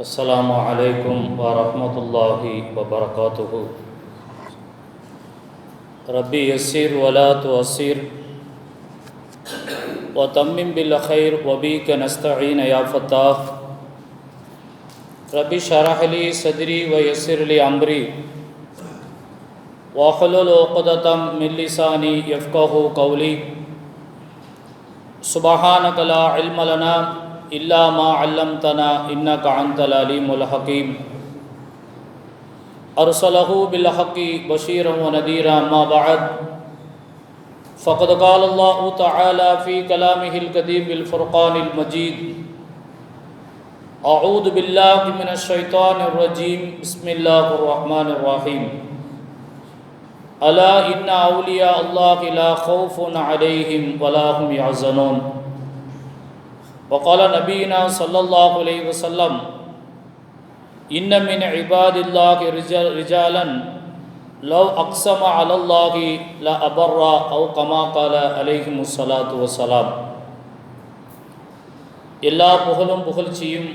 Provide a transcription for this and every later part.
السلام علیکم ورحمۃ اللہ وبرکاتہ. ربی یسیر ولا توثیر و تمم بالخیر وبی کے نستعین یا فتح ربی شرح علی صدری و یسر علی عمری واخل العقدم ملسانی یفقہ قولی. سبحان کلا علم لنا إلا ما علمتنا إنك أنت العليم الحكيم. أرسله بالحق بشيرا ونذيرا ما بعد. فقد قال الله تعالى في كلامه القديم الفرقان المجيد. أعوذ بالله من الشيطان الرجيم. بسم الله الرحمن الرحيم. ألا إن أولياء الله لا خوف عليهم ولا هم يحزنون. وقال نبينا صلى الله عليه وسلم إن من عباد الله رجال رجالا لو أقسم على الله لا أبر أو كما قال عليهم الصلاة والسلام எல்லா புகழும் புகழ்ச்சியும்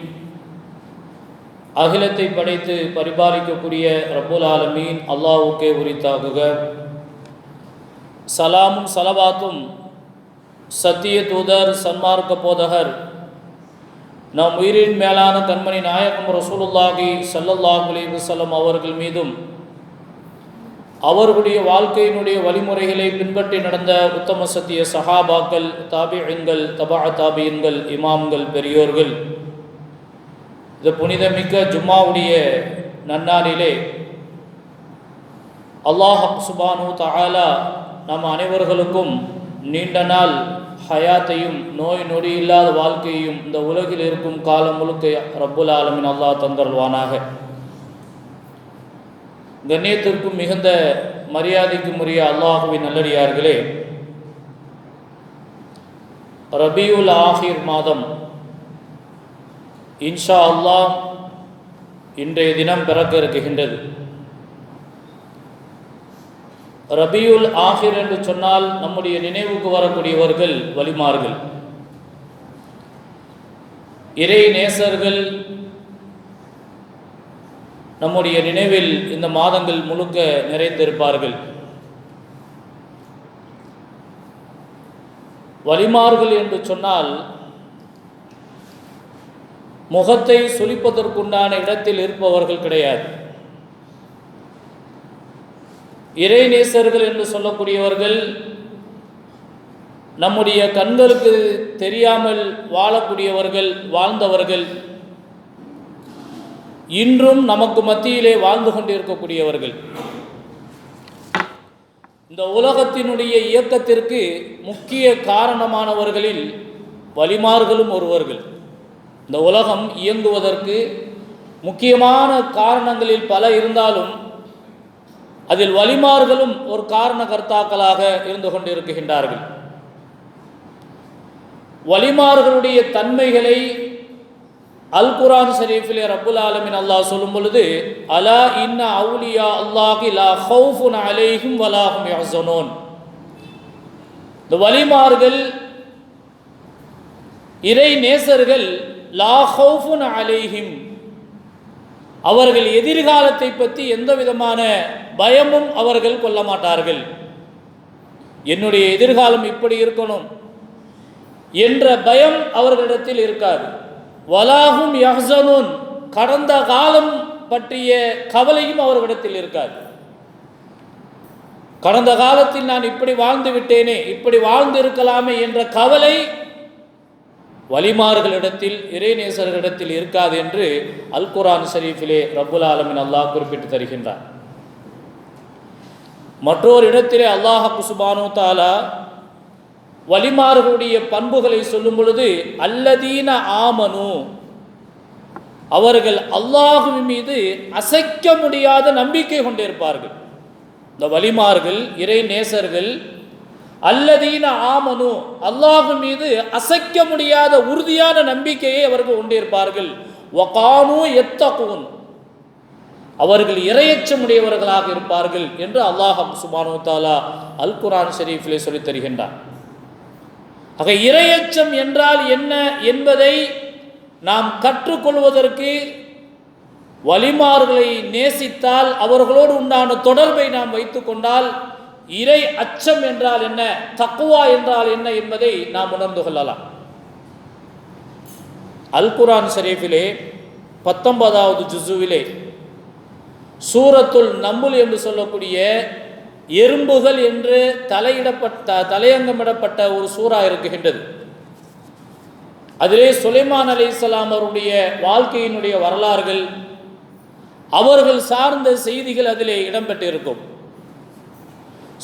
அகிலத்தை படைத்து பரிபாலிக்கக்கூடிய ரப்புல் ஆலமீன் அல்லாஹுக்கே உரித்தாகுக சலாமும் சலவாத்தும் சத்திய தூதர் சன்மார்க்க போதகர் நம் உயிரின் மேலான தன்மணி நாயகம் ரசூலுல்லாஹி சல்லல்லாஹு அலைஹி அவர்கள் மீதும் அவர்களுடைய வாழ்க்கையினுடைய வழிமுறைகளை பின்பற்றி நடந்த உத்தம சத்திய சஹாபாக்கள் தாபியங்கள் தபா தாபியன்கள் இமாம்கள் பெரியோர்கள் இந்த புனிதமிக்க ஜும்மாவுடைய நன்னாளிலே அல்லாஹ் சுபானு தஹாலா நம் அனைவர்களுக்கும் நீண்ட நாள் ஹயாத்தையும் நோய் நொடி இல்லாத வாழ்க்கையும் இந்த உலகில் இருக்கும் காலம் முழுக்க ரப்புல் ஆலமின் அல்லாஹ் தந்தருள்வானாக. கண்ணியத்திற்கும் மிகுந்த மரியாதைக்கும் உரிய அல்லாஹுவின் நல்லடியார்களே ரபியுல் ஆஹிர் மாதம் இன்ஷா அல்லாஹ் இன்றைய தினம் பிறக்க இருக்குகின்றது ரபியுல் ஆஹிர் என்று சொன்னால் நம்முடைய நினைவுக்கு வரக்கூடியவர்கள் வலிமார்கள். இறை நேசர்கள் நம்முடைய நினைவில் இந்த மாதங்கள் முழுக்க நிறைந்திருப்பார்கள். வலிமார்கள் என்று சொன்னால் முகத்தை சுழிப்பதற்குண்டான இடத்தில் இருப்பவர்கள் கிடையாது. இறைநேசர்கள் என்று சொல்லக்கூடியவர்கள் நம்முடைய கண்களுக்கு தெரியாமல் வாழக்கூடியவர்கள் வாழ்ந்தவர்கள் இன்றும் நமக்கு மத்தியிலே வாழ்ந்து கொண்டிருக்கக்கூடியவர்கள். இந்த உலகத்தினுடைய இயக்கத்திற்கு முக்கிய காரணமானவர்களில் வலிமார்களும் ஒருவர்கள். இந்த உலகம் இயங்குவதற்கு முக்கியமான காரணங்களில் பல இருந்தாலும் அதில் வலிமார்களும் ஒரு காரண கர்த்தாக்களாக இருந்து கொண்டிருக்கின்றார்கள். வலிமார்களுடைய தன்மைகளை அல் குரான் ஷரீஃபிலே ரப்புல் ஆலமின் அல்லாஹ் சொல்லும் பொழுது அலா இன்ன அவுலியா அல்லாஹி லா ஹவுஃபுன் அலைஹிம் வலாஹும் யஹ்சனூன் இந்த வலிமார்கள் இறை நேசர்கள் லா ஹவுஃபுன் அலைஹிம் அவர்கள் எதிர்காலத்தை பற்றி எந்த விதமான பயமும் அவர்கள் கொள்ள மாட்டார்கள் என்னுடைய எதிர்காலம் இப்படி இருக்கணும் என்ற பயம் அவர்களிடத்தில் இருக்காது. வலாகும் யஹ்சனூன் கடந்த காலம் பற்றிய கவலையும் அவர்களிடத்தில் இருக்காது. கடந்த காலத்தில் நான் இப்படி வாழ்ந்து விட்டேனே இப்படி வாழ்ந்து இருக்கலாமே என்ற கவலை வலிமார்களிடத்தில் இறைநேசர்களிடத்தில் இருக்காது என்று அல் குரான் ஷரீஃபிலே ரபுல் ஆலமின் அல்லாஹ் குறிப்பிட்டு தருகின்றார் மற்றொரு இடத்திலே அல்லாஹ் குசுபானு தாலா வலிமார்களுடைய பண்புகளை சொல்லும் பொழுது அல்லதீன ஆமனு. அவர்கள் அல்லாஹுவின் மீது அசைக்க முடியாத நம்பிக்கை கொண்டிருப்பார்கள். இந்த வலிமார்கள் இறை நேசர்கள் அல்லதீன ஆமனு அல்லாஹு மீது அசைக்க முடியாத உறுதியான நம்பிக்கையை அவர்கள் கொண்டிருப்பார்கள். எத்த எத்தகூன் அவர்கள் இரையச்சமுடையவர்களாக இருப்பார்கள் என்று அல்லாஹ் சுபானு தாலா அல் குரான் ஷெரீஃபிலே சொல்லித் தருகின்றார் ஆக இரையச்சம் என்றால் என்ன என்பதை நாம் கற்றுக்கொள்வதற்கு வலிமார்களை நேசித்தால் அவர்களோடு உண்டான தொடர்பை நாம் வைத்து கொண்டால் இறை அச்சம் என்றால் என்ன? தக்குவா என்றால் என்ன என்பதை நாம் உணர்ந்து கொள்ளலாம். அல் குரான் ஷரீஃபிலே பத்தொன்பதாவது ஜுசுவிலே சூரத்துல் நம்புல் என்று சொல்லக்கூடிய எறும்புகள் என்று தலையிடப்பட்ட தலையங்கமிடப்பட்ட ஒரு சூறா இருக்குகின்றது. அதிலே சுலைமான் அலி இஸ்லாம் அவருடைய வாழ்க்கையினுடைய வரலாறுகள் அவர்கள் சார்ந்த செய்திகள் அதிலே இடம்பெற்றிருக்கும்.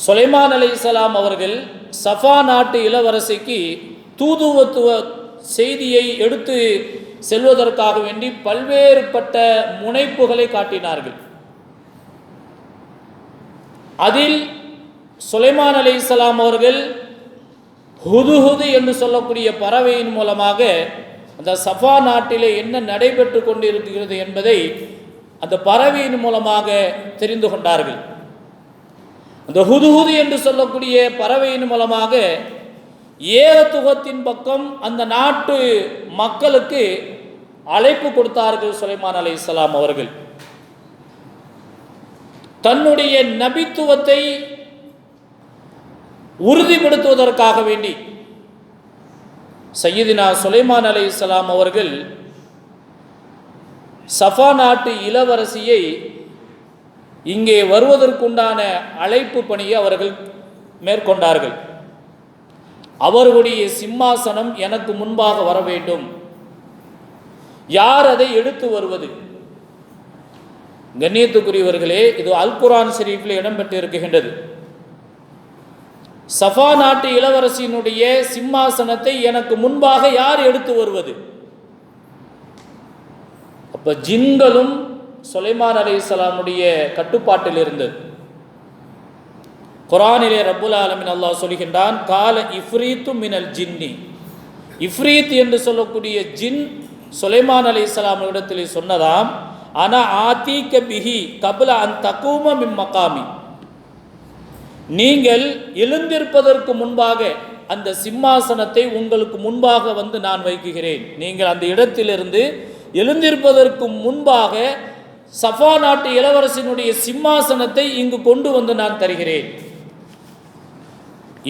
சுலைமான் அலி இஸ்லாம் அவர்கள் சஃபா நாட்டு இளவரசிக்கு தூதுவத்துவ செய்தியை எடுத்து செல்வதற்காக வேண்டி பல்வேறுபட்ட முனைப்புகளை காட்டினார்கள். அதில் சுலைமான் அலி இஸ்லாம் அவர்கள் ஹுதுஹுது என்று சொல்லக்கூடிய பறவையின் மூலமாக அந்த சஃபா நாட்டிலே என்ன நடைபெற்று கொண்டிருக்கிறது என்பதை அந்த பறவையின் மூலமாக தெரிந்து கொண்டார்கள். அந்த ஹுதுஹுது என்று சொல்லக்கூடிய பறவையின் மூலமாக ஏகத்துவத்தின் பக்கம் அந்த நாட்டு மக்களுக்கு அழைப்பு கொடுத்தார்கள் சுலைமான் அலை இஸ்லாம் அவர்கள். தன்னுடைய நபித்துவத்தை உறுதிப்படுத்துவதற்காக வேண்டி சையதினா சுலைமான் அலை இஸ்லாம் அவர்கள் சஃபா நாட்டு இளவரசியை இங்கே வருவதற்குண்டான அழைப்பு பணியை அவர்கள் மேற்கொண்டார்கள். அவர்களுடைய சிம்மாசனம் எனக்கு முன்பாக வர வேண்டும். யார் அதை எடுத்து வருவது? கண்ணியத்துக்குரியவர்களே இது அல்குரான் ஷெரீஃபில் இடம்பெற்றிருக்கின்றது. சஃபா நாட்டு இளவரசியினுடைய சிம்மாசனத்தை எனக்கு முன்பாக யார் எடுத்து வருவது? அப்ப ஜின்களும் சுலைமான் அலி இஸ்லாமுடைய கட்டுப்பாட்டில் இருந்தது குரானிலே ரப்புல் ஆலமின் அல்லாஹ் சொல்கின்றான் கால இஃப்ரீத்து மினல் ஜின்னி. இஃப்ரீத் என்று சொல்லக்கூடிய ஜின் சுலைமான் அலி இஸ்லாம் இடத்திலே சொன்னதாம் ஆனால் ஆத்தீக்க பிஹி கபுல அந் தக்கூம மிம் மகாமி. நீங்கள் எழுந்திருப்பதற்கு முன்பாக அந்த சிம்மாசனத்தை உங்களுக்கு முன்பாக வந்து நான் வைக்குகிறேன். நீங்கள் அந்த இடத்திலிருந்து எழுந்திருப்பதற்கு முன்பாக சஃபா நாட்டு இளவரசினுடைய சிம்மாசனத்தை இங்கு கொண்டு வந்து நான் தருகிறேன்.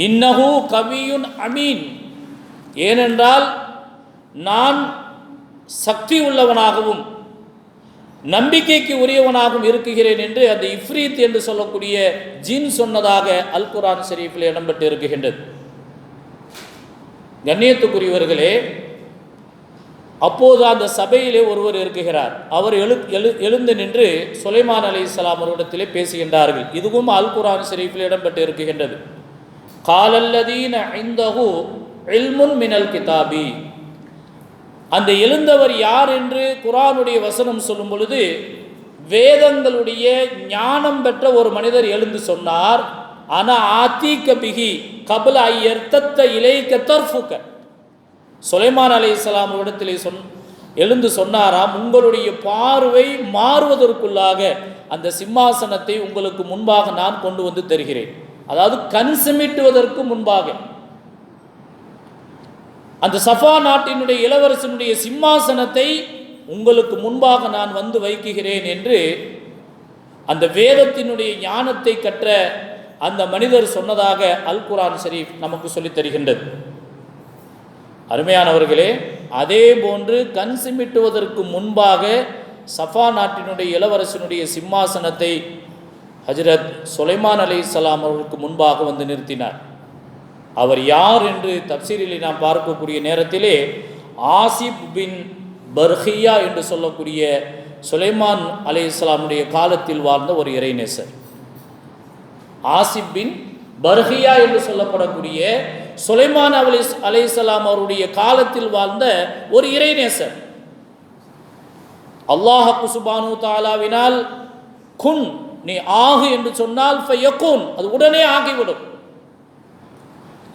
இன்னஹு கவியுன் அமீன். ஏனென்றால் நான் சக்தி உள்ளவனாகவும் நம்பிக்கைக்கு உரியவனாகவும் இருக்குகிறேன் என்று அந்த இஃப்ரீத் என்று சொல்லக்கூடிய ஜீன் சொன்னதாக அல் குரான் ஷெரீஃபில் இடம்பெற்று இருக்குகின்றது கண்ணியத்துக்குரியவர்களே அப்போது அந்த சபையிலே ஒருவர் இருக்குகிறார். அவர் எழு எழு எழுந்து நின்று சுலைமான் அலி இஸ்லாம் அவரிடத்திலே பேசுகின்றார்கள். இதுவும் அல் குரான் ஷெரீஃபில் இடம்பெற்று இருக்குகின்றது காலல்லதீன ஐந்தகு இல்முன் மினல் கிதாபி. அந்த எழுந்தவர் யார் என்று குரானுடைய வசனம் சொல்லும் பொழுது வேதங்களுடைய ஞானம் பெற்ற ஒரு மனிதர் எழுந்து சொன்னார் அன ஆத்தீக்க பிகி கபல ஐயர்த்தத்த இலைக்க தர்ஃபுக்க சுலைமான் அலி இஸ்லாம் இடத்திலே சொன் எழுந்து சொன்னாராம் உங்களுடைய பார்வை மாறுவதற்குள்ளாக அந்த சிம்மாசனத்தை உங்களுக்கு முன்பாக நான் கொண்டு வந்து தருகிறேன். அதாவது கண் சிமிட்டுவதற்கு முன்பாக. அந்த சஃபா நாட்டினுடைய இளவரசனுடைய சிம்மாசனத்தை உங்களுக்கு முன்பாக நான் வந்து வைக்குகிறேன் என்று அந்த வேதத்தினுடைய ஞானத்தை கற்ற அந்த மனிதர் சொன்னதாக அல் குரான் ஷரீஃப் நமக்கு சொல்லித் தருகின்றது. அருமையானவர்களே அதே போன்று கண் சிமிட்டுவதற்கு முன்பாக சஃபா நாட்டினுடைய இளவரசனுடைய சிம்மாசனத்தை ஹஜரத் சுலைமான் அலி இஸ்லாம் அவர்களுக்கு முன்பாக வந்து நிறுத்தினார். அவர் யார் என்று தப்சீரில் நாம் பார்க்கக்கூடிய நேரத்திலே ஆசிப் பின் பர்ஹியா என்று சொல்லக்கூடிய சுலைமான் அலி இஸ்லாமுடைய காலத்தில் வாழ்ந்த ஒரு இறைநேசர். ஆசிப் பின் பர்ஹியா என்று சொல்லப்படக்கூடிய சுலைமான் அலி அலைசலாம் அவருடைய காலத்தில் வாழ்ந்த ஒரு இறைநேசர். அல்லாஹ குசுபானு தாலாவினால் குன் நீ ஆகு என்று சொன்னால் ஃபயக்கூன் அது உடனே ஆகிவிடும்.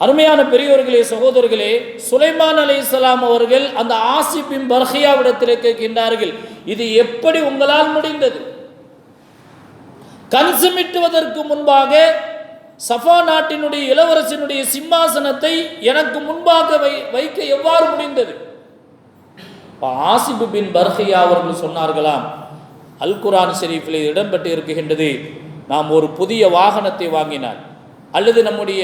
அருமையான பெரியோர்களே சகோதரர்களே சுலைமான் அலி இஸ்லாம் அவர்கள் அந்த ஆசிபின் பர்ஹியாவிடத்தில் கேட்கின்றார்கள் இது எப்படி உங்களால் முடிந்தது? கன்சுமிட்டுவதற்கு முன்பாக சஃபா நாட்டினுடைய இளவரசனுடைய சிம்மாசனத்தை எனக்கு முன்பாக வை வைக்க எவ்வாறு முடிந்தது? ஆசிபு பின் பர்ஹியா அவர்கள் சொன்னார்களாம் அல் குரான் ஷெரீஃபில் இடம்பெற்று இருக்குகின்றது நாம் ஒரு புதிய வாகனத்தை வாங்கினால் அல்லது நம்முடைய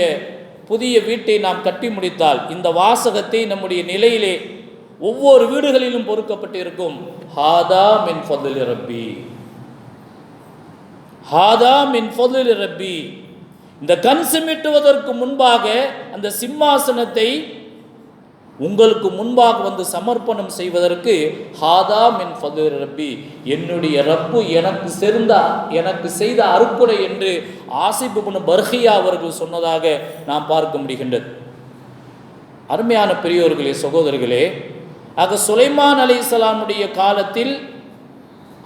புதிய வீட்டை நாம் கட்டி முடித்தால் இந்த வாசகத்தை நம்முடைய நிலையிலே ஒவ்வொரு வீடுகளிலும் பொறுக்கப்பட்டு இருக்கும் ஹாதா மின் ஃபதுல் ரப்பி. ஹாதா மின் ஃபதுல் ரப்பி. இந்த கண் சிமிட்டுவதற்கு முன்பாக அந்த சிம்மாசனத்தை உங்களுக்கு முன்பாக வந்து சமர்ப்பணம் செய்வதற்கு ஹாதா மின் ஃபதுல் ரப்பி என்னுடைய ரப்பு எனக்கு சேர்ந்த எனக்கு செய்த அருக்குடை என்று ஆசிபுபுன் பர்ஹியா அவர்கள் சொன்னதாக நாம் பார்க்க முடிகின்றது. அருமையான பெரியோர்களே சகோதரர்களே ஆக சுலைமான் அலி இஸ்லாமுடைய காலத்தில்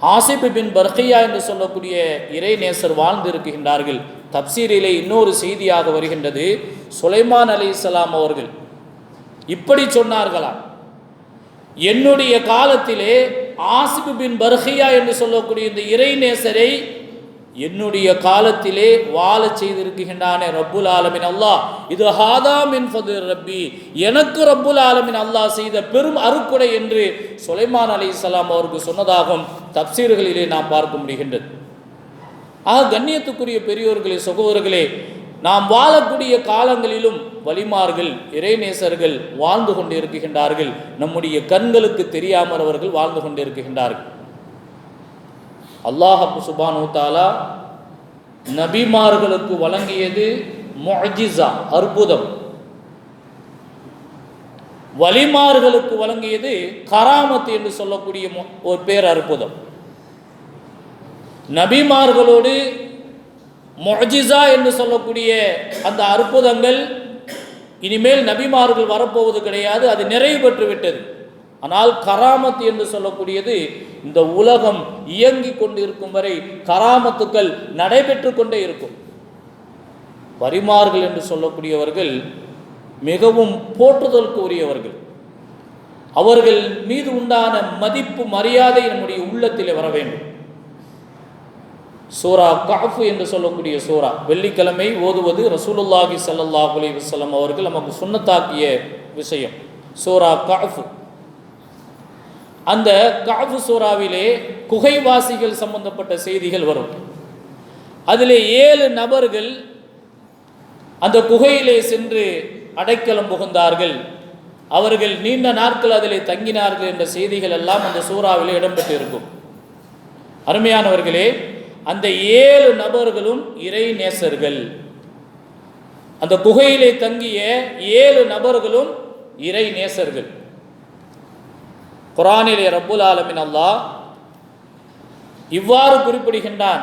ஆசிப் பின் பர்கியா என்று சொல்லக்கூடிய இறைநேசர் வாழ்ந்திருக்கின்றார்கள். தப்சீரிலே இன்னொரு செய்தியாக வருகின்றது. சுலைமான் அலி இஸ்லாம் அவர்கள் இப்படி சொன்னார்களாம். என்னுடைய காலத்திலே ஆசிப் பின் பர்கியா என்று சொல்லக்கூடிய இந்த இறைநேசரை என்னுடைய காலத்திலே வாழ செய்திருக்கின்றானே ரப்புல் ஆலமின் அல்லாஹ். இது ஹாதா மின் ரப்பி. எனக்கு ரப்புல் ஆலமின் அல்லாஹ் செய்த பெரும் அருக்குடை என்று சுலைமான் அலி இஸ்லாம் அவருக்கு சொன்னதாகும். தப்சீர்களிலே நாம் பார்க்க முடிகின்றது. ஆக கண்ணியத்துக்குரிய பெரியோர்களே சகோதரர்களே நாம் வாழக்கூடிய காலங்களிலும் வலிமார்கள் இறைநேசர்கள் வாழ்ந்து கொண்டு இருக்கின்றார்கள் நம்முடைய கண்களுக்கு தெரியாமல் அவர்கள் வாழ்ந்து கொண்டு இருக்கின்றார்கள் அல்லாஹப்பு சுபானு தாலா நபிமார்களுக்கு வழங்கியது முஅஜிசா அற்புதம். வலிமார்களுக்கு வழங்கியது கராமத் என்று சொல்லக்கூடிய ஒரு பேர் அற்புதம். நபிமார்களோடு மொஜிசா என்று சொல்லக்கூடிய அந்த அற்புதங்கள் இனிமேல் நபிமார்கள் வரப்போவது கிடையாது அது நிறைவு பெற்று விட்டது. ஆனால் கராமத் என்று சொல்லக்கூடியது இந்த உலகம் இயங்கிக் கொண்டிருக்கும் வரை கராமத்துக்கள் நடைபெற்று கொண்டே இருக்கும். வரிமார்கள் என்று சொல்லக்கூடியவர்கள் மிகவும் போற்றுதலுக்கு உரியவர்கள் அவர்கள் மீது உண்டான மதிப்பு மரியாதை நம்முடைய உள்ளத்தில் வர வேண்டும். சூரா காஃபு என்று சொல்லக்கூடிய சூரா. வெள்ளிக்கிழமை ஓதுவது ரசூலுல்லாஹி ஸல்லல்லாஹு அலி வஸல்லம் அவர்கள் நமக்கு சுண்ணத்தாக்கிய விஷயம். சூரா காஃபு அந்த காஃபு சூறாவிலே குகைவாசிகள் சம்பந்தப்பட்ட செய்திகள் வரும். அதிலே ஏழு நபர்கள் அந்த குகையிலே சென்று அடைக்கலம் புகுந்தார்கள். அவர்கள் நீண்ட நாட்கள் அதிலே தங்கினார்கள் என்ற செய்திகள் எல்லாம் அந்த சூறாவில் இடம்பெற்று இருக்கும் அருமையானவர்களே அந்த ஏழு நபர்களும் இறை நேசர்கள். அந்த குகையிலே தங்கிய ஏழு நபர்களும் இறை நேசர்கள். குரானிலே ரப்புல் ஆலமின் அல்லாஹ் இவ்வாறு குறிப்பிடுகின்றான்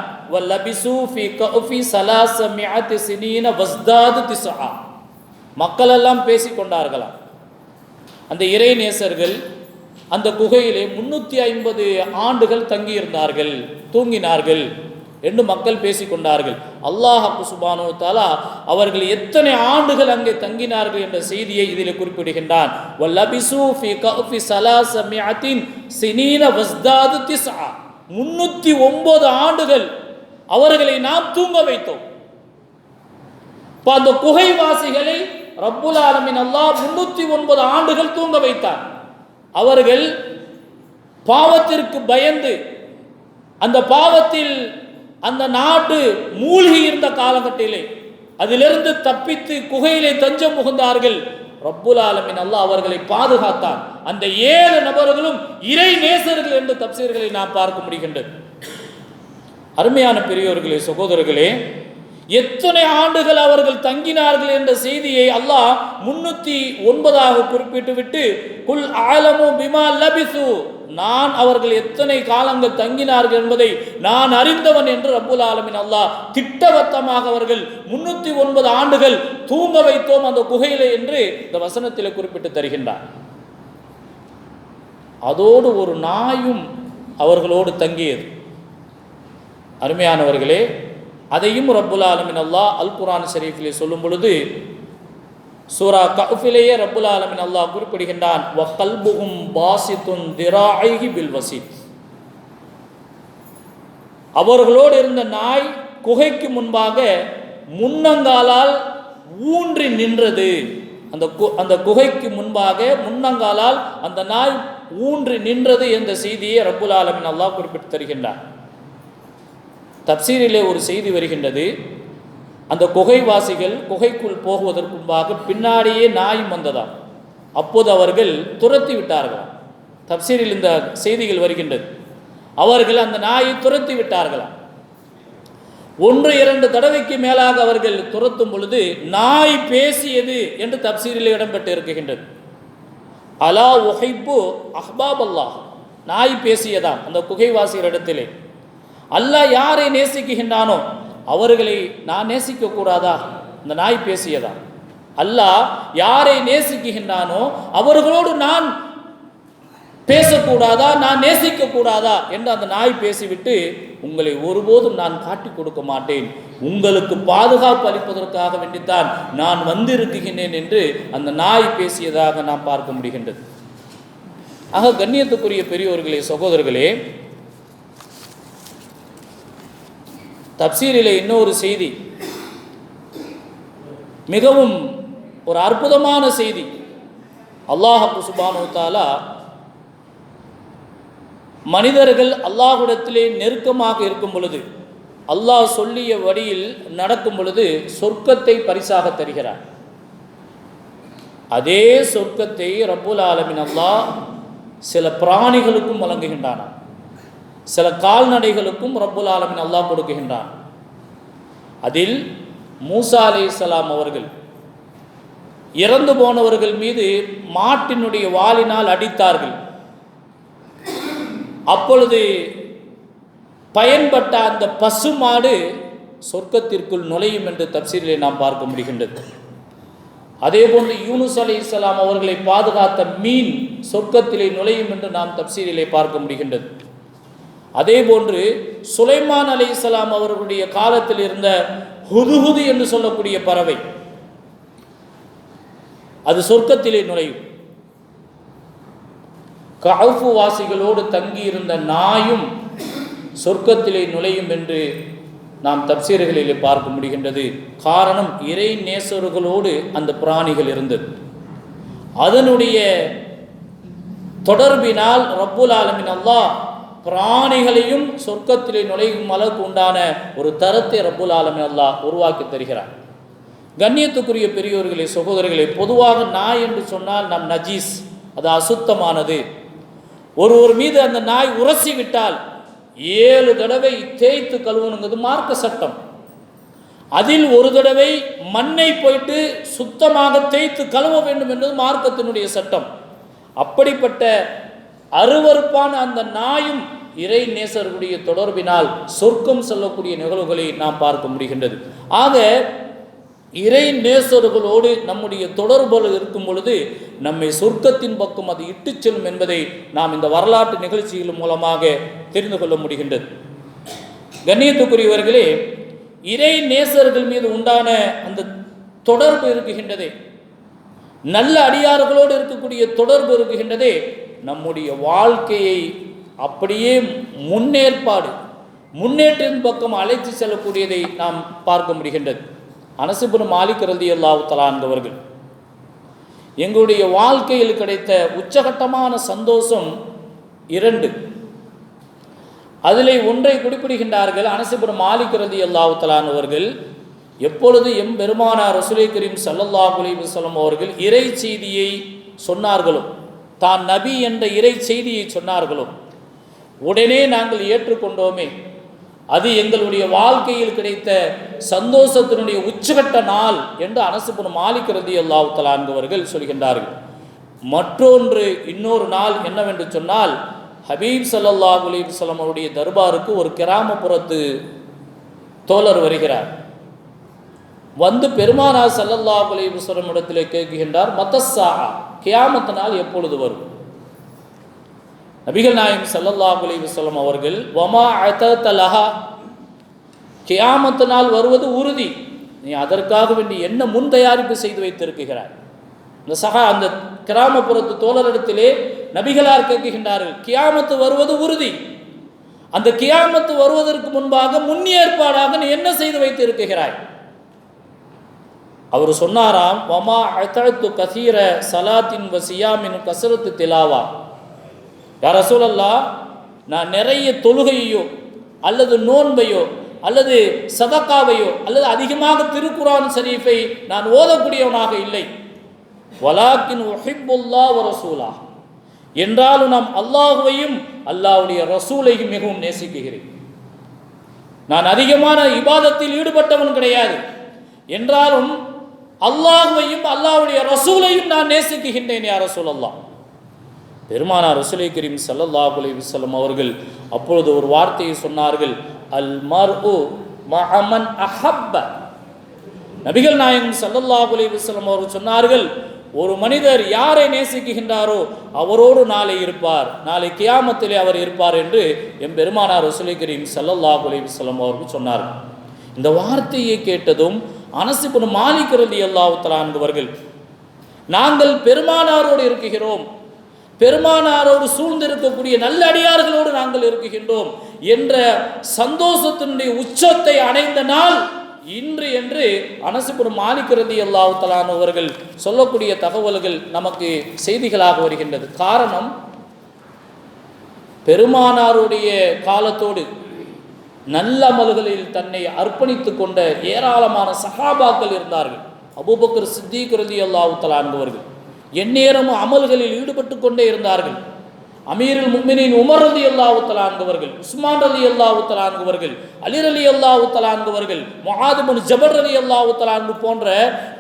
மக்களெல்லாம் பேசி கொண்டார்களாம் அந்த இறை நேசர்கள் அந்த குகையிலே முன்னூற்றி ஐம்பது ஆண்டுகள் தங்கியிருந்தார்கள் தூங்கினார்கள் என்று மக்கள் பேசிக்கொண்டார்கள். அல்லாஹ் சுபானு தாலா அவர்கள் எத்தனை ஆண்டுகள் அங்கே தங்கினார்கள் என்ற செய்தியை இதில் குறிப்பிடுகின்றான். வல்லபிசு வஸ்தாது முன்னூற்றி ஒன்பது ஆண்டுகள் அவர்களை நாம் தூங்க வைத்தோம். இப்போ அந்த குகைவாசிகளை ரப்புல் ஆலமின் அல்லாஹ் முன்னூற்றி ஒன்பது ஆண்டுகள் தூங்க வைத்தார். அவர்கள் பாவத்திற்கு பயந்து அந்த பாவத்தில் அந்த நாடு மூழ்கி இருந்த காலகட்டத்திலே அதிலிருந்து தப்பித்து குகையிலே தஞ்சம் புகுந்தார்கள். ரப்புல் ஆலமின் அல்லாஹ் அவர்களை பாதுகாத்தார். அந்த ஏழு நபர்களும் இறை நேசர்கள் என்று தப்சீர்களை நாம் பார்க்க முடிகின்றது. அருமையான பெரியோர்களே சகோதரர்களே எத்தனை ஆண்டுகள் அவர்கள் தங்கினார்கள் என்ற செய்தியை அல்லாஹ் முன்னூத்தி ஒன்பதாக குறிப்பிட்டு விட்டு குல் ஆலமு பிமா லபிசு. நான் அவர்கள் எத்தனை காலங்கள் தங்கினார்கள் என்பதை நான் அறிந்தவன் என்று ரப்புல் ஆலமின் அல்லாஹ் திட்டவட்டமாக அவர்கள் முன்னூத்தி ஒன்பது ஆண்டுகள் தூங்க வைத்தோம் அந்த குகையில என்று இந்த வசனத்தில் குறிப்பிட்டு தருகின்றார். அதோடு ஒரு நாயும் அவர்களோடு தங்கியது. அருமையானவர்களே அதையும் ரப்புல் ஆலமின் அல்லாஹ் அல் குரான் ஷரீஃபிலே சொல்லும் பொழுது சூரா கஃபிலேயே ரப்புல் ஆலமின் அல்லா குறிப்பிடுகின்றான் வ பாசித்துன் பில் வசீத் அவர்களோடு இருந்த நாய் குகைக்கு முன்பாக முன்னங்காலால் ஊன்றி நின்றது. அந்த கு- அந்த குகைக்கு முன்பாக முன்னங்காலால் அந்த நாய் ஊன்றி நின்றது என்ற செய்தியை ரப்புல் ஆலமின் அல்லாஹ் குறிப்பிட்டு தருகின்றார் தப்சீரிலே ஒரு செய்தி வருகின்றது. அந்த குகைவாசிகள் குகைக்குள் போகுவதற்கு முன்பாக பின்னாடியே நாயும் வந்ததாம். அப்போது அவர்கள் துரத்தி விட்டார்களாம். தப்சீரில் இந்த செய்திகள் வருகின்றது. அவர்கள் அந்த நாயை துரத்தி விட்டார்களாம். ஒன்று இரண்டு தடவைக்கு மேலாக அவர்கள் துரத்தும் பொழுது நாய் பேசியது என்று தப்சீரில் இடம்பெற்று இருக்கின்றது. அலா உகைப்பு அஹ்பாப் அல்லாஹ் நாய் பேசியதாம் அந்த குகைவாசிகளிடத்திலே. அல்லாஹ் யாரை நேசிக்குகின்றானோ அவர்களை நான் நேசிக்க கூடாதா இந்த நாய் பேசியதா? அல்லாஹ் யாரை நேசிக்குகின்றானோ அவர்களோடு நான் பேசக்கூடாதா? நான் நேசிக்க கூடாதா என்று அந்த நாய் பேசிவிட்டு உங்களை ஒருபோதும் நான் காட்டி கொடுக்க மாட்டேன். உங்களுக்கு பாதுகாப்பு அளிப்பதற்காக வேண்டித்தான் நான் வந்திருக்குகின்றேன் என்று அந்த நாய் பேசியதாக நாம் பார்க்க முடிகின்றது. ஆக கண்ணியத்துக்குரிய பெரியோர்களே சகோதரர்களே தப்சீரிலே இன்னொரு செய்தி. மிகவும் ஒரு அற்புதமான செய்தி. அல்லாஹப்பு சுபானு தாலா மனிதர்கள் அல்லாஹுடத்திலே நெருக்கமாக இருக்கும் பொழுது அல்லாஹ் சொல்லிய வழியில் நடக்கும் பொழுது சொர்க்கத்தை பரிசாக தருகிறார். அதே சொர்க்கத்தை ரப்புல் ஆலமின் அல்லாஹ் சில பிராணிகளுக்கும் வழங்குகின்றானாம். சில கால்நடைகளுக்கும் ரப்புல் ஆலமின் அல்லாஹ் கொடுக்குகின்றான் அதில் மூசா அலைஹிஸ்ஸலாம் அவர்கள் இறந்து போனவர்கள் மீது மாட்டினுடைய வாளினால் அடித்தார்கள். அப்பொழுது பயன்பட்ட அந்த பசுமாடு சொர்க்கத்திற்குள் நுழையும் என்று தப்சீரிலே நாம் பார்க்க முடிகின்றது. அதே போன்று யூனுஸ் அலி இஸ்லாம் அவர்களை பாதுகாத்த மீன் சொர்க்கத்திலே நுழையும் என்று நாம் தப்சீரிலே பார்க்க முடிகின்றது. அதே போன்று சுலைமான் அலி இஸ்லாம் அவர்களுடைய காலத்தில் இருந்த ஹுதுஹுது என்று சொல்லக்கூடிய பறவை. அது சொர்க்கத்திலே நுழையும். கவுஃபு வாசிகளோடு தங்கியிருந்த நாயும் சொர்க்கத்திலே நுழையும் என்று நாம் தப்சீர்களிலே பார்க்க முடிகின்றது. காரணம் இறை நேசர்களோடு அந்த பிராணிகள் இருந்தது. அதனுடைய தொடர்பினால் ரப்புல் ஆலமின் அல்லாஹ் பிராணிகளையும் சொர்க்கத்திலே நுழையும் அளவுக்கு உண்டான ஒரு தரத்தை ரப்புல் ஆலமே அல்லாஹ் உருவாக்கி தருகிறார். கண்ணியத்துக்குரிய பெரியோர்களே சகோதரர்களே பொதுவாக நாய் என்று சொன்னால் நம் நஜீஸ் அது அசுத்தமானது. ஒருவர் மீது அந்த நாய் உரசி விட்டால் ஏழு தடவை தேய்த்து கழுவணுங்கிறது மார்க்க சட்டம். அதில் ஒரு தடவை மண்ணை போயிட்டு சுத்தமாக தேய்த்து கழுவ வேண்டும் என்பது மார்க்கத்தினுடைய சட்டம். அப்படிப்பட்ட அருவறுப்பான அந்த நாயும் இறை நேசர்களுடைய தொடர்பினால் சொர்க்கம் செல்லக்கூடிய நிகழ்வுகளை நாம் பார்க்க முடிகின்றது. ஆக இறை நேசர்களோடு நம்முடைய தொடர்புகள் இருக்கும் பொழுது நம்மை சொர்க்கத்தின் பக்கம் அது இட்டு செல்லும் என்பதை நாம் இந்த வரலாற்று நிகழ்ச்சிகள் மூலமாக தெரிந்து கொள்ள முடிகின்றது. கண்ணியத்துக்குரியவர்களே இறை நேசர்கள் மீது உண்டான அந்த தொடர்பு இருக்குகின்றதே. நல்ல அடியார்களோடு இருக்கக்கூடிய தொடர்பு இருக்குகின்றதே. நம்முடைய வாழ்க்கையை அப்படியே முன்னேற்பாடு முன்னேற்றின் பக்கம் அழைத்து செல்லக்கூடியதை நாம் பார்க்க முடிகின்றது. அனசுபுன் மாலிக் ரதி அல்லாஹு எங்களுடைய வாழ்க்கையில் கிடைத்த உச்சகட்டமான சந்தோஷம் இரண்டு. அதிலே ஒன்றை குறிப்பிடுகின்றார்கள் அனசுபுன் மாலிக் ரதி அல்லாஹு எப்பொழுது எம் பெருமானார் ரசுலை கரீம் சல்லல்லா அலி அவர்கள் இறை செய்தியை சொன்னார்களோ தான் நபி என்ற இறை செய்தியை சொன்னார்களோ உடனே நாங்கள் ஏற்றுக்கொண்டோமே. அது எங்களுடைய வாழ்க்கையில் கிடைத்த சந்தோஷத்தினுடைய உச்சகட்ட நாள் என்று அனசுபுரம் மாலிக் ரதி சொல்கின்றார்கள். மற்றொன்று இன்னொரு நாள் என்னவென்று சொன்னால் ஹபீப் சல்லல்லாஹ் அலிவசலம் அவருடைய தர்பாருக்கு ஒரு கிராமப்புறத்து தோழர் வருகிறார். வந்து பெருமானா சல்லல்லா அலிவசலம் இடத்திலே கேட்கின்றார் மத்தஸ்ஸா கியாமத்த நாள் எப்பொழுது வரும்? நபிகள் நாயம் சல்லல்லா அலி வசலம் அவர்கள் வமா அத்தலஹா கியாமத்து நாள் வருவது உறுதி. நீ அதற்காக வேண்டி என்ன முன் தயாரிப்பு செய்து வைத்திருக்கிறாய்? இந்த சகா அந்த கிராமப்புறத்து தோழரிடத்திலே நபிகளார் கேட்கின்றார்கள் கியாமத்து வருவது உறுதி. அந்த கியாமத்து வருவதற்கு முன்பாக முன் ஏற்பாடாக நீ என்ன செய்து வைத்திருக்கிறாய்? அவர் சொன்னாராம் வமா அத்தழுத்து கசீர சலாத்தின் வசியாமின் கசரத்து திலாவா. யார் ரசூலல்லா நான் நிறைய தொழுகையோ அல்லது நோன்பையோ அல்லது சதக்காவையோ அல்லது அதிகமாக திருக்குரான் ஷரீஃபை நான் ஓதக்கூடியவனாக இல்லை. வலாக்கின் ஒஹிப்புல்லா ரசூலா என்றாலும் நாம் அல்லாஹுவையும் அல்லாஹுடைய ரசூலையும் மிகவும் நேசிக்குகிறேன். நான் அதிகமான இபாதத்தில் ஈடுபட்டவன் கிடையாது. என்றாலும் அல்லாஹுவையும் அல்லாஹுடைய ரசூலையும் நான் நேசிக்குகின்றேன் யார் ரசூல் அல்லாஹ் பெருமானார் ரசுலை கரீம் சல்லல்லா அலைஹி வஸல்லம் அவர்கள் அப்பொழுது ஒரு வார்த்தையை சொன்னார்கள் அல் மர் மஹமன் அஹப்ப. நபிகள் நாயகம் சல்லல்லா அலைஹி வஸல்லம் அவர்கள் சொன்னார்கள் ஒரு மனிதர் யாரை நேசிக்குகின்றாரோ அவரோடு நாளை இருப்பார் நாளை கியாமத்திலே அவர் இருப்பார் என்று எம் பெருமானார் ரசுலை கரீம் சல்லல்லா அலைஹி வஸல்லம் அவர்கள் சொன்னார்கள். இந்த வார்த்தையை கேட்டதும் அனசிபுன் மாலிக் ரலியல்லாஹு என்பவர்கள் நாங்கள் பெருமானாரோடு இருக்குகிறோம் பெருமானாரோடு சூழ்ந்திருக்கக்கூடிய நல்ல அடியார்களோடு நாங்கள் இருக்குகின்றோம் என்ற சந்தோஷத்தினுடைய உச்சத்தை அடைந்த நாள் இன்று என்று அனசுபுரம் மாலிக்கிறது அல்லாஹ் அவர்கள் சொல்லக்கூடிய தகவல்கள் நமக்கு செய்திகளாக வருகின்றது. காரணம் பெருமானாருடைய காலத்தோடு நல்ல அமல்களில் தன்னை அர்ப்பணித்து கொண்ட ஏராளமான சகாபாக்கள் இருந்தார்கள். அபுபக்கர் சித்திக் ரதி அல்லாஹு எந்நேரமும் அமல்களில் ஈடுபட்டு கொண்டே இருந்தார்கள். அமீரில் முக்மினின் உமர் ரதி அல்லாஹு உஸ்மான் அலி அல்லாஹு தலான்வர்கள் அலிர் அலி அல்லாஹு தலான்வர்கள் மொஹாதுபன் ஜபர் அலி அல்லாஹு தலான்கு போன்ற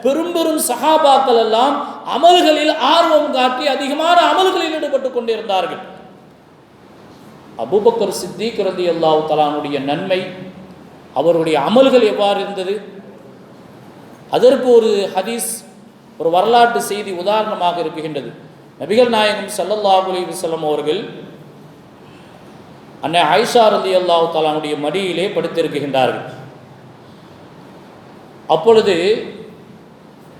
பெரும் பெரும் சஹாபாக்கள் எல்லாம் அமல்களில் ஆர்வம் காட்டி அதிகமான அமல்களில் ஈடுபட்டு கொண்டிருந்தார்கள் அபுபக்கர் சித்திக் ரதி அல்லாஹு தலானுடைய நன்மை அவருடைய அமல்கள் எவ்வாறு இருந்தது? அதற்கு ஒரு ஹதீஸ் ஒரு வரலாற்று செய்தி உதாரணமாக இருக்குகின்றது நபிகள் நாயகம் ஸல்லல்லாஹு அலி வல்லம் அவர்கள் அன்னை ஆயிஷா ரதி அல்லாஹு தலானுடைய மடியிலே படுத்திருக்கின்றார்கள். அப்பொழுது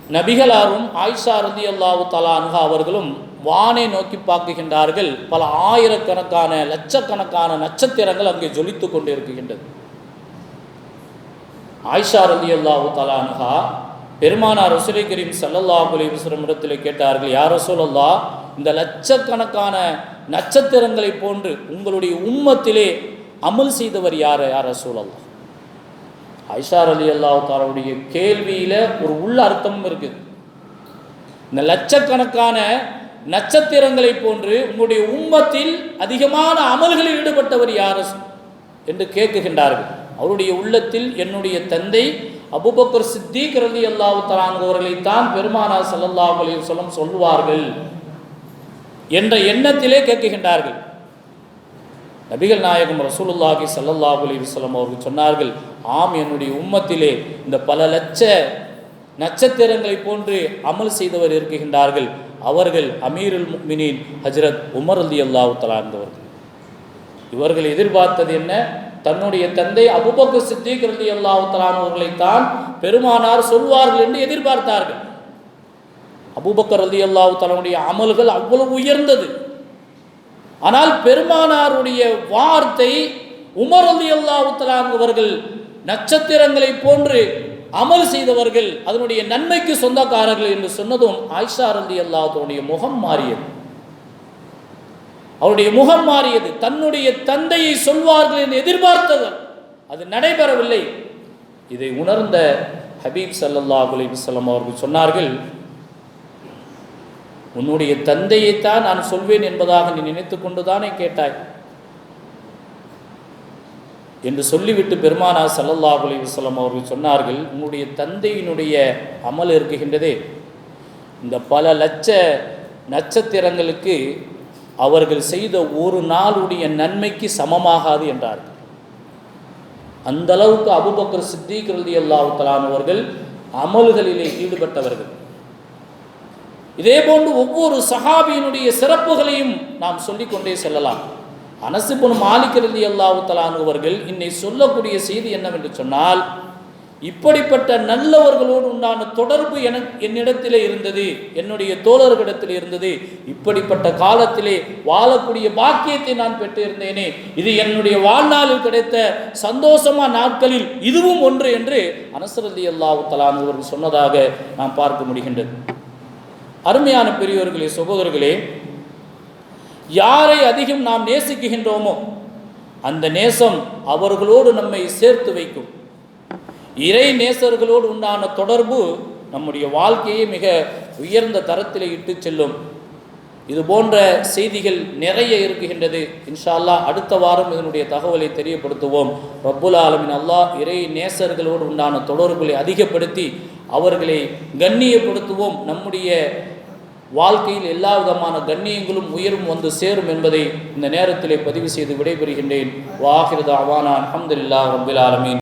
நபிகளாரும் ஆயிஷா ரதி அல்லாஹு அனுகா அவர்களும் வானை நோக்கி பார்க்குகின்றார்கள் பல ஆயிரக்கணக்கான லட்சக்கணக்கான நட்சத்திரங்கள் அங்கே ஜொலித்து கொண்டு இருக்குகின்றது ஆயிஷா ரதி அல்லாஹு அனுகா பெருமானார் ரசூலை கரீம் சல்லல்லா அலைஹி இடத்தில் கேட்டார்கள் யார் ரசூலல்லா இந்த லட்சக்கணக்கான நட்சத்திரங்களை போன்று உங்களுடைய உம்மத்திலே அமல் செய்தவர் யார்? யார் ரசூலல்லா ஐஷார் அலி அல்லாவுக்காரருடைய கேள்வியில் ஒரு உள்ள அர்த்தமும் இருக்குது இந்த லட்சக்கணக்கான நட்சத்திரங்களை போன்று உங்களுடைய உம்மத்தில் அதிகமான அமல்களில் ஈடுபட்டவர் யார்? என்று கேட்குகின்றார்கள். அவருடைய உள்ளத்தில் என்னுடைய தந்தை அபுபக்கர் சித்திக் ரலி அல்லாஹு தலான்கவர்களைத்தான் பெருமானார் ஸல்லல்லாஹு அலையும் சொல்லம் சொல்லுவார்கள் என்ற எண்ணத்திலே கேட்குகின்றார்கள். நபிகள் நாயகம் ரசூலுல்லாஹி ஸல்லல்லாஹு அலி வஸல்லம் அவர்கள் சொன்னார்கள் ஆம் என்னுடைய உம்மத்திலே இந்த பல லட்ச நட்சத்திரங்களை போன்று அமல் செய்தவர் இருக்குகின்றார்கள் அவர்கள் அமீருல் முக்மினின் ஹஜ்ரத் உமர் அலி அல்லாஹு இருந்தவர்கள் இவர்கள் எதிர்பார்த்தது என்ன? தன்னுடைய தந்தை அபுபக்கர் சித்திக் ரலி அல்லாஹு தலானவர்களைத்தான் பெருமானார் சொல்வார்கள் என்று எதிர்பார்த்தார்கள். அபூபக்கர் ரலி அல்லாஹு தலனுடைய அமல்கள் அவ்வளவு உயர்ந்தது. ஆனால் பெருமானாருடைய வார்த்தை உமர் அலி அல்லாஹு தலான்வர்கள் நட்சத்திரங்களை போன்று அமல் செய்தவர்கள் அதனுடைய நன்மைக்கு சொந்தக்காரர்கள் என்று சொன்னதும் ஆயிஷா ரலி அல்லாஹுடைய முகம் மாறியது. அவருடைய முகம் மாறியது. தன்னுடைய தந்தையை சொல்வார்கள் என்று எதிர்பார்த்தது. அது நடைபெறவில்லை. இதை உணர்ந்த ஹபீப் சல்லல்லா அலைஹி அவர்கள் சொன்னார்கள் உன்னுடைய தந்தையைத்தான் நான் சொல்வேன் என்பதாக நீ நினைத்து கொண்டுதானே கேட்டாய்? என்று சொல்லிவிட்டு பெருமானா சல்லல்லா அலைஹி அவர்கள் சொன்னார்கள் உன்னுடைய தந்தையினுடைய அமல் இருக்குகின்றதே. இந்த பல லட்ச நட்சத்திரங்களுக்கு அவர்கள் செய்த ஒரு நாளுடைய நன்மைக்கு சமமாகாது என்றார்கள் அந்த அளவுக்கு அபுபக்கர் சித்திக் ரலி அமல்களிலே ஈடுபட்டவர்கள். இதே போன்று ஒவ்வொரு சஹாபியினுடைய சிறப்புகளையும் நாம் சொல்லிக்கொண்டே செல்லலாம். அனசுபுன் மாலிக் ரலி அல்லாஹு தலானுவர்கள் இன்னை சொல்லக்கூடிய செய்தி என்னவென்று சொன்னால் இப்படிப்பட்ட நல்லவர்களோடு உண்டான தொடர்பு என என்னிடத்திலே இருந்தது என்னுடைய தோழர்களிடத்தில் இருந்தது. இப்படிப்பட்ட காலத்திலே வாழக்கூடிய பாக்கியத்தை நான் பெற்றிருந்தேனே. இது என்னுடைய வாழ்நாளில் கிடைத்த சந்தோஷமா நாட்களில் இதுவும் ஒன்று என்று அனசரதி அல்லாஹு தலான் அவர்கள் சொன்னதாக நாம் பார்க்க முடிகின்றது. அருமையான பெரியோர்களே சகோதரர்களே யாரை அதிகம் நாம் நேசிக்குகின்றோமோ அந்த நேசம் அவர்களோடு நம்மை சேர்த்து வைக்கும். இறை நேசர்களோடு உண்டான தொடர்பு நம்முடைய வாழ்க்கையை மிக உயர்ந்த தரத்தில் இட்டு செல்லும். இது போன்ற செய்திகள் நிறைய இருக்குகின்றது இன்ஷா அடுத்த வாரம் இதனுடைய தகவலை தெரியப்படுத்துவோம். ரப்புல் ஆலமின் அல்லாஹ் இறை நேசர்களோடு உண்டான தொடர்புகளை அதிகப்படுத்தி அவர்களை கண்ணியப்படுத்துவோம். நம்முடைய வாழ்க்கையில் எல்லா விதமான கண்ணியங்களும் உயரும் வந்து சேரும் என்பதை இந்த நேரத்திலே பதிவு செய்து விடைபெறுகின்றேன். வாஹிருதா அவானா அஹமதுல்லா ரபுல் ஆலமீன்.